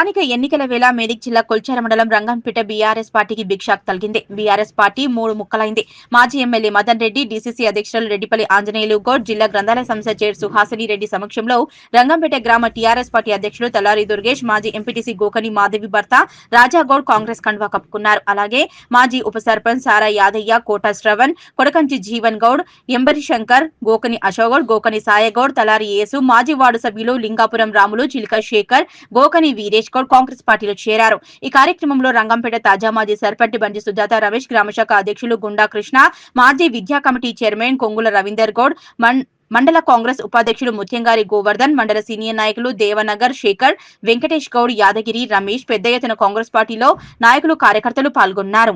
స్థానిక ఎన్నికల వేళ మేదిక్ జిల్లా కొల్చార మండలం రంగంపేట బీఆర్ఎస్ పార్టీకి బిగ్ షాక్ బీఆర్ఎస్ పార్టీ మూడు ముక్కలైంది. మాజీ ఎమ్మెల్యే మదన్ రెడ్డి డీసీసీ అధ్యక్షులు రెడ్డిపల్లి ఆంజనేయులు గౌడ్ జిల్లా గ్రంథాలయ సంస్థ చైర్ సుహాసిని రెడ్డి సమక్షంలో రంగంపేట గ్రామ టీఆర్ఎస్ పార్టీ అధ్యక్షులు తలారి దుర్గేష్ మాజీ ఎంపీటీసీ గోకని మాధవి భర్త రాజాగౌడ్ కాంగ్రెస్ కండువా కప్పుకున్నారు. అలాగే మాజీ ఉప సర్పంచ్ సారా యాదయ్య కోట శ్రవణ్ కొడకంచి జీవన్ గౌడ్ ఎంబరి శంకర్ గోకని అశోక్ గోకని సాయగౌడ్ తలారి యేసు మాజీ వార్డు సభ్యులు లింగాపురం రాములు చిలుక శేఖర్ గోకని వీరేష్ గౌడ్ కాంగ్రెస్ పార్టీలో చేరారు. ఈ కార్యక్రమంలో రంగంపేట తాజా మాజీ సర్పంచ్ బండి సుజాత రమేష్ గ్రామశాఖ అధ్యక్షులు గుండా కృష్ణ మాజీ విద్యా కమిటీ చైర్మన్ కొంగుల రవీందర్ గౌడ్ మన్- మండల కాంగ్రెస్ ఉపాధ్యక్షుడు ముత్యంగారి గోవర్ధన్ మండల సీనియర్ నాయకులు దేవనగర్ శేఖర్ వెంకటేష్ గౌడ్ యాదగిరి రమేష్ పెద్ద ఎత్తున కాంగ్రెస్ పార్టీలో నాయకులు కార్యకర్తలు పాల్గొన్నారు.